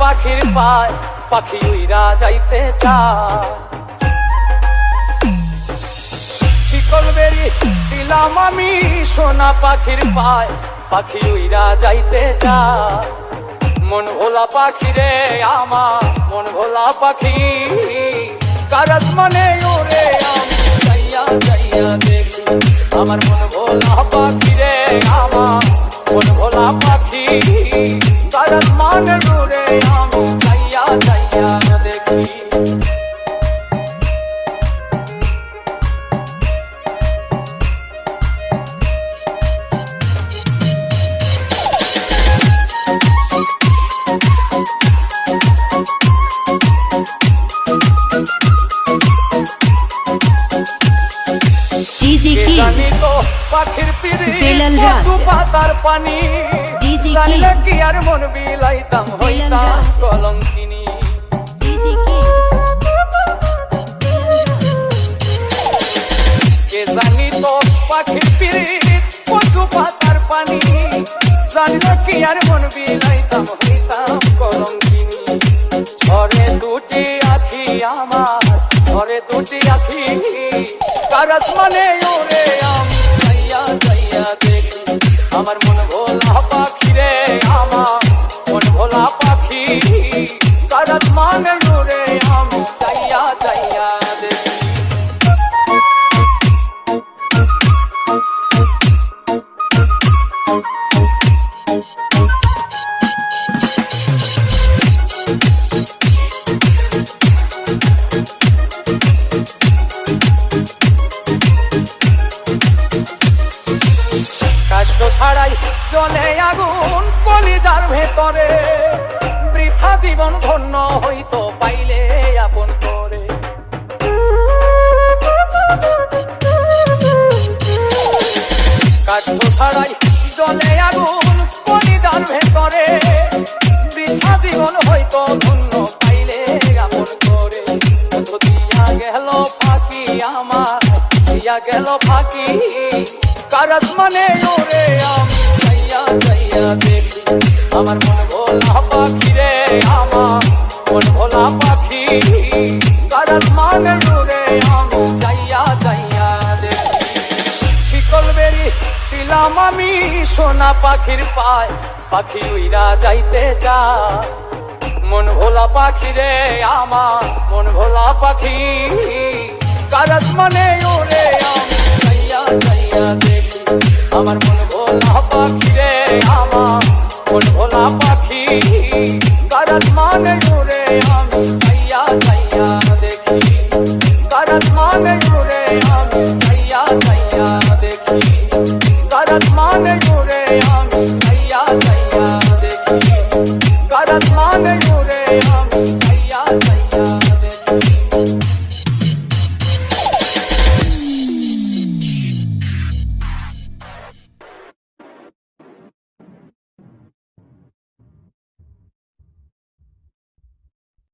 পাখির পায়, পাখি উইরা যাইতে চায়। শিকল বেরি দিলাম আমি সোনা পাখির পায়, পাখি উইরা যাইতে চায়। মন ভোলা পাখি রে আমার, মন ভোলা পাখি। কারাস মানে ওরে আমি, যাইয়া যাইয়া আমার মন ভোলা পাখি রে আমার, মন ভোলা পাখি কারাস মানে ওরে আমি যাইয়া যাইয়া জানলে কি আর মন বিলাইতাম হইতাম। কলঙ্কিনী। কে জানি তো পাখির পিড়ি কচু পাতার পানি। জানলে কি আর মন বিলাইতাম হইতাম কলঙ্কিনী। ঝরে দুটি আখি আমার ঝরে দুটি আখি। কারাস মানে ওরে আমি যাইয়া যাইয়া দেখি আমার আমি যাইয়া যাইয়া দেখি। কষ্ট ভেতরে। বৃথা জীবন ধন্য হইতো পাইলে কষ্ট ছাড়াই চলে আগুন কলিজার ভেতরে। বৃথা জীবন হইতো ধন্য পাইলে আপন করে। দিয়া গেল ফাঁকি আমার, দিয়া গেল ফাঁকি কারাস মানে ওরে আমি যাইয়া যাইয়া দেখি আমার মন ভোলা পাখি রে আমার, মন ভোলা পাখি কারাস মানে ওরে আমি যাইয়া দিলাম আমি সোনা পাখির পায়, পাখি উইরা যাইতে যায় মন ভোলা পাখি রে আমার, মন ভোলা পাখি। কারাস মানে ওরে আমার মন ভোলা পাখি রে আমার, মন ভোলা পাখি। কারাস মানে ওরে আমি যাইয়া करत मांग रे आमी सैया सैया देखी। करत मांग रे